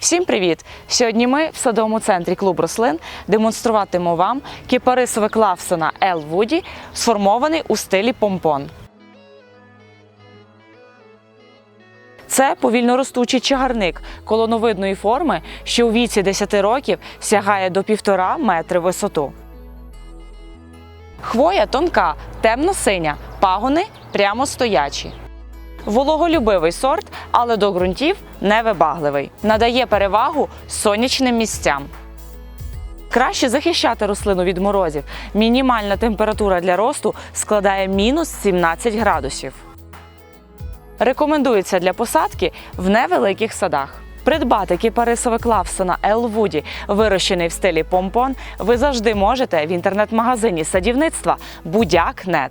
Всім привіт! Сьогодні ми в садовому центрі клуб рослин демонструватимемо вам кіпарисовик Лавсона Ел Вуді, сформований у стилі помпон. Це повільно ростучий чагарник колоновидної форми, що у віці 10 років сягає до 1,5 метри висоту. Хвоя тонка, темно-синя, пагони прямо стоячі. Вологолюбивий сорт, але до ґрунтів невибагливий. Надає перевагу сонячним місцям. Краще захищати рослину від морозів. Мінімальна температура для росту складає мінус 17 градусів. Рекомендується для посадки в невеликих садах. Придбати кіпарисовик Лавсона Ел Вуді, вирощений в стилі помпон, ви завжди можете в інтернет-магазині садівництва Будяк.нет.